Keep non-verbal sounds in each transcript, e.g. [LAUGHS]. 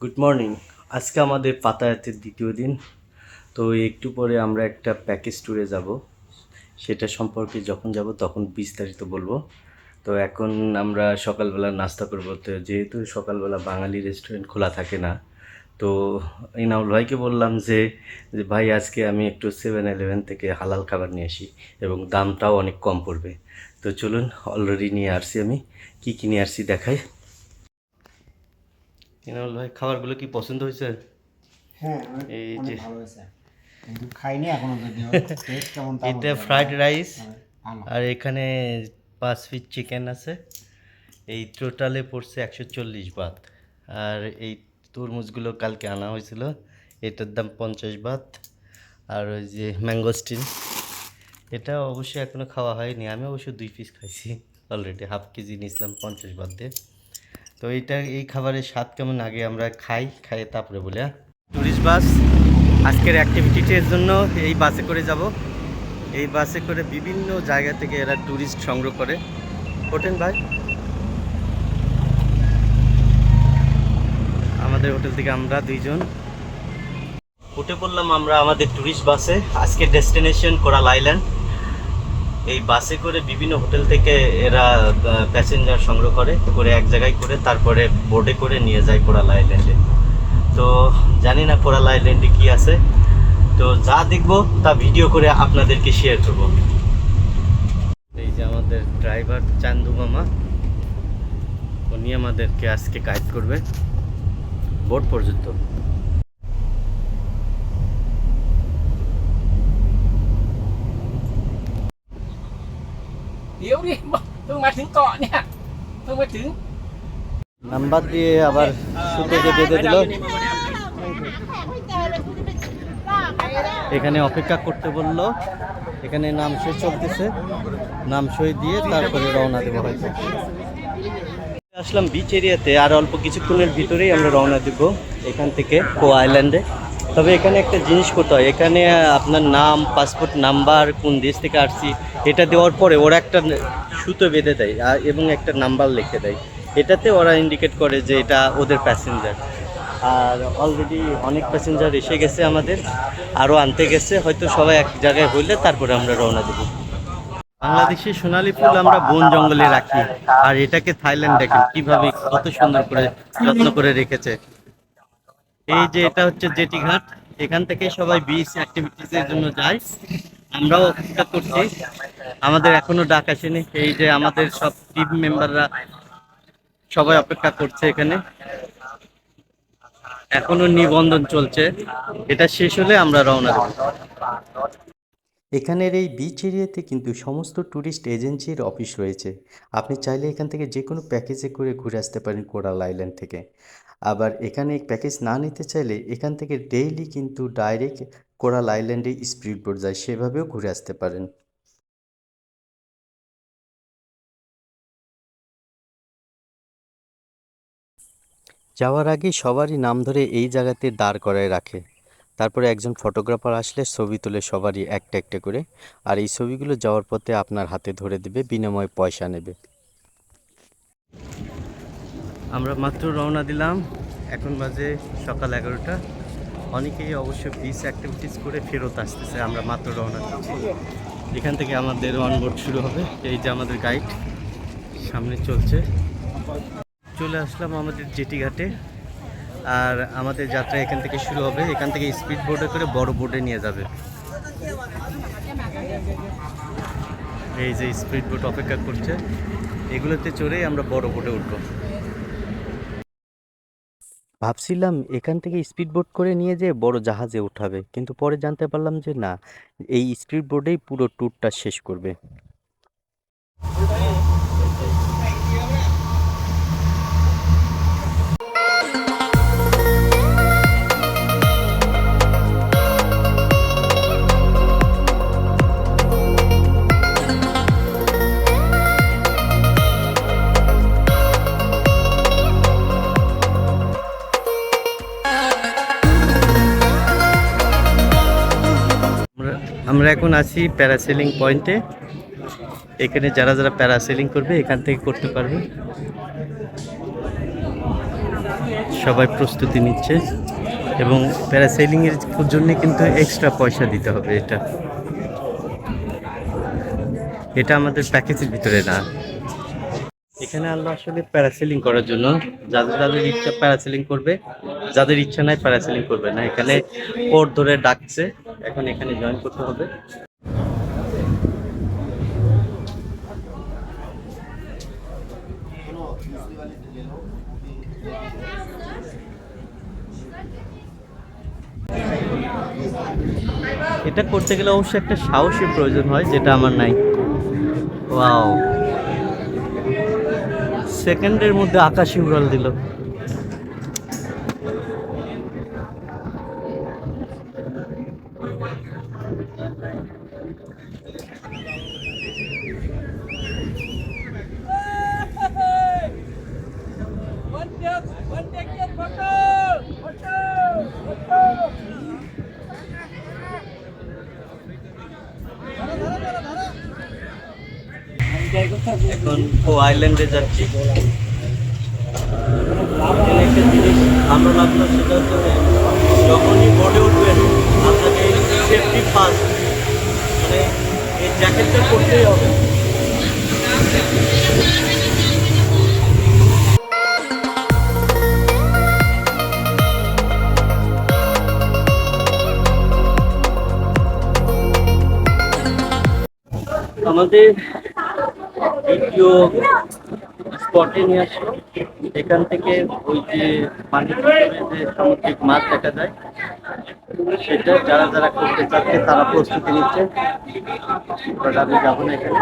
Good morning আজকে আমাদের পাতায়াতের দ্বিতীয় দিন, তো একটু পরে আমরা একটা প্যাকেজ ট্যুরে যাব। সেটা সম্পর্কে যখন যাব তখন বিস্তারিত বলব। তো এখন আমরা সকালবেলা নাস্তা করব। তো যেহেতু সকালবেলা বাঙালি রেস্টুরেন্ট খোলা থাকে না, তো ইনাউল ভাইকে বললাম যে ভাই আজকে আমি একটু সেভেন ইলেভেন থেকে হালাল খাবার নিয়ে আসি এবং দামটাও অনেক কম পড়বে। তো চলুন অলরেডি নিয়ে আসছি আমি। কী কী নিয়ে আসছি দেখাই। ইনাউল ভাই খাবারগুলো কি পছন্দ হয়েছে? হ্যাঁ এই যে- ভালো হয়েছে। কিন্তু খাইনি এখনও যদিও। [LAUGHS] টেস্ট কেমন এটা ফ্রাইড না। রাইস হ্যাঁ, আর এখানে পাঁচ পিস চিকেন আছে। এই টোটালে পড়ছে একশো চল্লিশ বাত আর এই তরমুজগুলো কালকে আনা হয়েছিল। এটার দাম পঞ্চাশ বাত আর ওই যে ম্যাঙ্গোস্টিন এটা অবশ্যই এখনও খাওয়া হয়নি। আমি অবশ্য দুই পিস খাইছি। অলরেডি হাফ কেজি নিয়েছিলাম পঞ্চাশ বাত দিয়ে। তো এইটা, এই খাবারের স্বাদ কেমন? আগে আমরা খাই খাই তারপরে বলে টুরিস্ট বাস, আজকের অ্যাক্টিভিটির জন্য এই বাসে করে যাব। এই বাসে করে বিভিন্ন জায়গা থেকে এরা ট্যুরিস্ট সংগ্রহ করে। হোটেল ভাই? আমাদের হোটেল থেকে আমরা দুইজন। উঠে পড়লাম আমরা আমাদের ট্যুরিস্ট বাসে। আজকে ডেস্টিনেশন কোরাল আইল্যান্ড। এই বাসে করে বিভিন্ন হোটেল থেকে এরা প্যাসেঞ্জার সংগ্রহ করে করে এক জায়গায় করে তারপরে বোর্ডে করে নিয়ে যায় কোরাল আইল্যান্ডে তো জানি না কোরাল আইল্যান্ডে কি আছে। তো যা দেখব, তা ভিডিও করে আপনাদেরকে শেয়ার করব। এই যে আমাদের ড্রাইভার চান্দু মামা, উনি আমাদেরকে আজকে গাইড করবে বোট পর্যন্ত। เดี๋ยวดิเพิ่งมาถึงเกาะเนี่ยเพิ่งมาถึง নাম্বার দিয়ে আবার সুতোকে বেঁধে দিল এখানে অপেক্ষা করতে বলল এখানে নাম সই চলতেছে নাম সই দিয়ে তারপরে রওনা দেবো হয়তো আসলাম বিচ এরিয়াতে আর অল্প কিছুক্ষণের ভিতরেই আমরা রওনা দেব এখান থেকে কো আইল্যান্ডে তবে এখানে একটা জিনিস করতে হয়। এখানে আপনার নাম পাসপোর্ট নাম্বার কোন দেশ থেকে আসছি, এটা দেওয়ার পরে ওরা একটা সুতো বেঁধে দেয় এবং একটা নাম্বার লিখে দেয়। এটাতে ওরা ইন্ডিকেট করে যে এটা ওদের প্যাসেঞ্জার আর অলরেডি অনেক প্যাসেঞ্জার এসে গেছে আমাদের, আরও আনতে গেছে, হয়তো সবাই এক জায়গায় হইলে তারপরে আমরা রওনা দেবো। বাংলাদেশে সোনালী ফুল আমরা বন জঙ্গলে রাখি, আর এটাকে থাইল্যান্ড দেখেন, কীভাবে কত সুন্দর করে যত্ন করে রেখেছে। এই যে এটা হচ্ছে জেটি ঘাট, এখান থেকে সবাই বিচ অ্যাক্টিভিটিস এর জন্য যায়। আমরাও অপেক্ষা করছি। আমাদের এখনও ডাক আসেনি। এই যে আমাদের সব টিম মেম্বাররা সবাই অপেক্ষা করছে এখানে। এখনও নিবন্ধন চলছে। এটা শেষ হলে আমরা রওনা দেবো। এখানের এই বিচ এরিয়াতে কিন্তু সমস্ত ট্যুরিস্ট এজেন্সির অফিস রয়েছে। আপনি চাইলে এখান থেকে যে কোনো প্যাকেজে করে ঘুরে আসতে পারেন কোরাল আইল্যান্ড থেকে। আবার এখানে প্যাকেজ না নিতে চাইলে এখান থেকে ডেইলি কিন্তু ডাইরেক্ট কোরাল আইল্যান্ডে স্পিড বোট যায়, সেভাবেও ঘুরে আসতে পারেন। যাওয়ার আগে সবারই নাম ধরে এই জায়গাতে দাঁড় করায় রাখে। তারপরে একজন ফটোগ্রাফার আসলে ছবি তুলে সবারই একটা একটা করে, আর এই ছবিগুলো যাওয়ার পথে আপনার হাতে ধরে দেবে, বিনিময়ে পয়সা নেবে। আমরা মাত্র রওনা দিলাম। এখন বাজে সকাল এগারোটা। অনেকেই অবশ্য বিচ অ্যাক্টিভিটিস করে ফেরত আসতেছে, আমরা মাত্র রওনা দিচ্ছি। এখান থেকে আমাদের অনবোর্ড শুরু হবে। এই যে আমাদের গাইড সামনে চলছে। চলে আসলাম আমাদের জেটি ঘাটে। আর আমাদের যাত্রা এখান থেকে শুরু হবে। এখান থেকে স্পিড বোটে করে বড় বোটে নিয়ে যাবে। এই যে স্পিড বোট অপেক্ষা করছে। এগুলোতে চড়েই আমরা বড় বোটে উঠব। ভাবছিলাম এখান থেকে স্পিড বোট করে নিয়ে যেয়ে বড় জাহাজে উঠাবে, কিন্তু পরে জানতে পারলাম যে না, এই স্পিড বোটেই পুরো ট্যুরটা শেষ করবে। আমরা এখন আছি প্যারাসেলিং পয়েন্টে এখানে যারা যারা প্যারাসেলিং করবে, এখান থেকে করতে পারবে। সবাই প্রস্তুতি নিচ্ছে। এবং প্যারাসেলিংয়ের জন্য কিন্তু এক্সট্রা পয়সা দিতে হবে এটা। এটা আমাদের প্যাকেজের ভিতরে না। এখানে আল্লাহ আসলে প্যারাসেলিং করার জন্য যাদের যাদের ইচ্ছা প্যারাসেলিং করবে, যাদের ইচ্ছা নাই প্যারাসেলিং করবে না। এখানে কোড ধরে ডাকছে। এখন এখানে জয়েন করতে হবে। এটা করতে গেলে অবশ্যই একটা সাহসের প্রয়োজন হয়, যেটা আমার নাই। ওয়াও সেকেন্ডের মধ্যে আকাশে উড়াল দিল। এখন ও আইল্যান্ডে যাচ্ছি। একটা জিনিস ভালো লাগল সেটা হচ্ছে যখনই বোর্ডে উঠবেন সেফটি ফার্স্ট মানে এই জ্যাকেটটা করতেই হবে। আমাদের দ্বিতীয় স্পটে নিয়ে আসলো এখান থেকে ওই যে পানির যে সামুদ্রিক মাছ দেখা যায়। সেটা যারা যারা করতে চাচ্ছে, তারা প্রস্তুতি নিচ্ছে। আমি যাব না এখানে।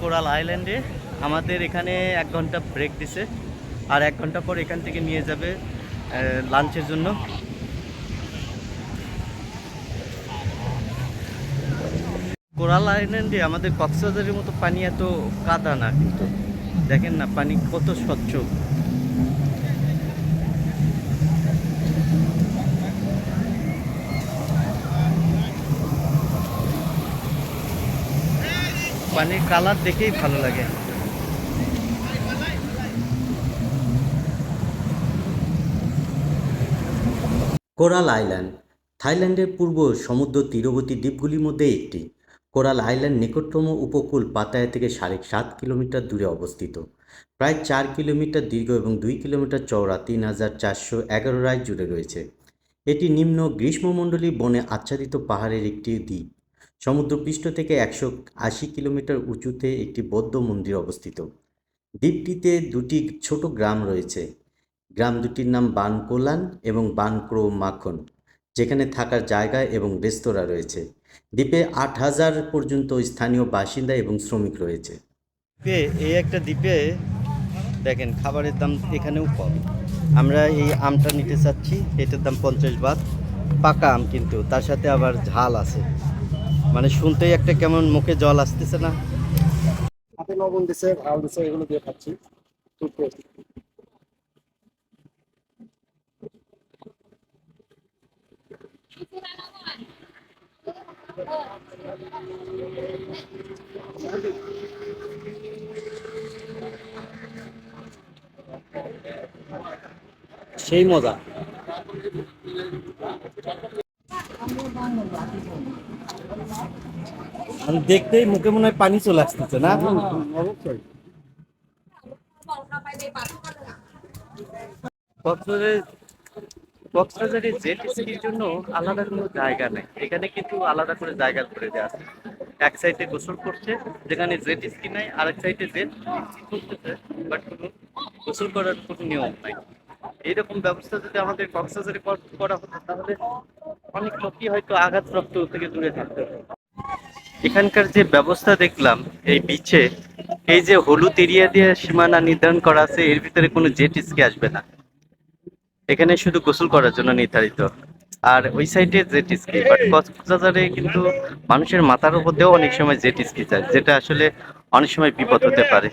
কোরাল আইল্যান্ডে। আমাদের এখানে এক ঘণ্টা ব্রেক দিছে। আর এক ঘণ্টা পর এখান থেকে নিয়ে যাবে লাঞ্চের জন্য। কোরাল আইল্যান্ডে আমাদের কক্সবাজারের মতো পানি এত কাদা না, কিন্তু দেখেন না, পানি কত স্বচ্ছ। পানির কালার দেখেই ভালো লাগে। Coral island. থাইল্যান্ডের পূর্ব সমুদ্র তীরবর্তী দ্বীপগুলির মধ্যে একটি। কোরাল আইল্যান্ড নিকটতম উপকূল পাতায়া থেকে সাড়ে সাত কিলোমিটার দূরে অবস্থিত। প্রায় চার কিলোমিটার দীর্ঘ এবং দুই কিলোমিটার চওড়া তিন হাজার চারশো এগারো রায় জুড়ে রয়েছে। এটি নিম্ন গ্রীষ্মমণ্ডলী বনে আচ্ছাদিত পাহাড়ের একটি দ্বীপ। সমুদ্রপৃষ্ঠ থেকে একশো আশি কিলোমিটার উঁচুতে একটি বৌদ্ধ মন্দির অবস্থিত। দ্বীপটিতে দুটি ছোট গ্রাম রয়েছে। গ্রাম দুটির নাম বানকোলান এবং বানক্রো মাখন যেখানে থাকার জায়গা এবং রেস্তোরাঁ রয়েছে। দ্বীপে আট হাজার পর্যন্ত স্থানীয় বাসিন্দা এবং শ্রমিক রয়েছে। এই একটা দ্বীপে দেখেন খাবারের দাম এখানেও কম। আমরা এই আমটা নিতে চাচ্ছি এটার দাম পঞ্চাশ বাদ। পাকা আম কিন্তু তার সাথে আবার ঝাল আছে। মানে শুনতেই একটা কেমন মুখে জল আসতেছে না। হাতে লবণ দিছে ভালো দিছে এগুলো দিয়ে খাচ্ছি খুব টেস্ট সেই মজা। মানে দেখতেই মুখে মনে হয় পানি চলে আসতেছে না? অবশ্যই। কক্সবাজারে কক্সবাজারে জেট স্কির জন্য আলাদা কোনো জায়গা নেই। এখানে কিন্তু আলাদা করে জায়গা করে দেওয়া আছে। এক সাইডে গোসল করছে, যেখানে জেট স্কি নাই আর এক সাইডে জেট করতেছে বাট কোনো গোসল করার কোনো নিয়ম নাই। এইরকম ব্যবস্থা যদি আমাদের কক্সবাজারে কর- হতো, তাহলে অনেক লোকই হয়তো আঘাতপ্রাপ্ত থেকে দূরে থাকতো। এখানকার যে ব্যবস্থা দেখলাম, এই বিচে এই যে হলুদ এরিয়া দিয়ে সীমানা নির্ধারণ করা আছে, এর ভিতরে কোনো জেট স্কি আসবে না। এখানে শুধু গোসল করার জন্য নির্ধারিত। আর ওই সাইডে জেট স্কি বাট কক্সবাজারে কিন্তু মানুষের মাথার উপর দিয়েও অনেক সময় জেট স্কি যায় যেটা আসলে অনেক সময় বিপদ হতে পারে।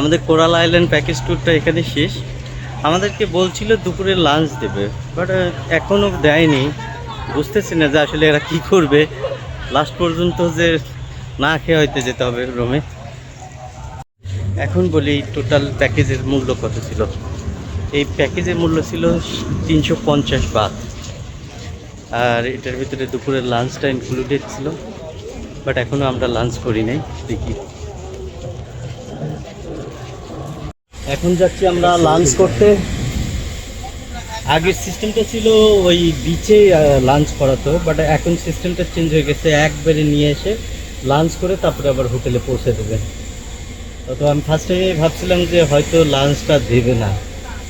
আমাদের কোরাল আইল্যান্ড প্যাকেজ ট্যুরটা এখানে শেষ। আমাদেরকে বলছিল দুপুরে লাঞ্চ দেবে বাট এখনও দেয়নি। বুঝতেছি না যে আসলে এরা কি করবে। লাস্ট পর্যন্ত যে না খেয়ে হয়তো যেতে হবে রুমে এখন বলি টোটাল প্যাকেজের মূল্য কত ছিল? এই প্যাকেজের মূল্য ছিল তিনশো পঞ্চাশ বাত আর এটার ভিতরে দুপুরের লাঞ্চটা ইনক্লুডেড ছিল বাট এখনও আমরা লাঞ্চ করি নাই, দেখি। এখন যাচ্ছি আমরা লাঞ্চ করতে। আগের সিস্টেমটা ছিল ওই বিচে লাঞ্চ করাতো বাট এখন সিস্টেমটা চেঞ্জ হয়ে গেছে, একবারে নিয়ে এসে লাঞ্চ করে তারপরে আবার হোটেলে পৌঁছে দেবে। তো আমি ফার্স্ট ভাবছিলাম যে হয়তো লাঞ্চটা দেবে না।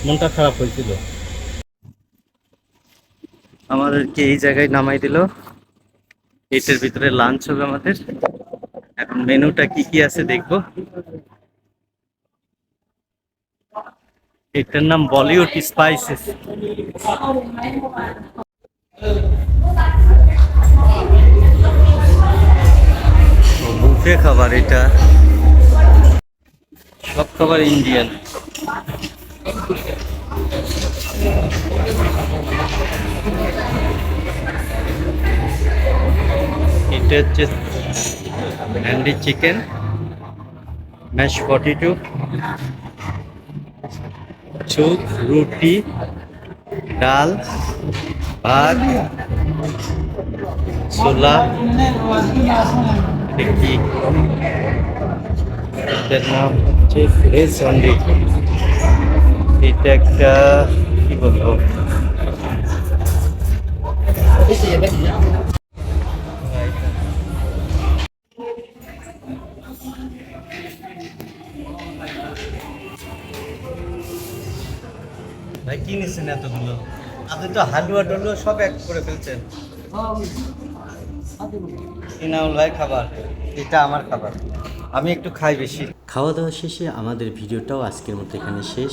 মনটা খারাপ হয়েছিল। আমাদেরকে এই জায়গায় নামাই দিল। এটার ভিতরে লাঞ্চ হবে আমাদের। এখন মেনুটা কি কি আছে দেখব। এটার নাম বলিউড স্পাইসেস। বুফে খাবার এটা। সব খাবার ইন্ডিয়ান। এটা হচ্ছে হ্যান্ডি চিকেন, ম্যাশ পটেটো। চুপ রুটি, ডাল, ভাত, ছোলা কি? এটার নাম হচ্ছে ভেজ হান্ডি। এটা একটা, কি বলব? এতগুলো? আপনি তো হালুয়া টালুয়া সব এক করে ফেলছেন। ইনাউল খাবার? এটা আমার খাবার। আমি একটু খাই বেশি। খাওয়া দাওয়া শেষে আমাদের ভিডিওটাও আজকের মতো এখানে শেষ।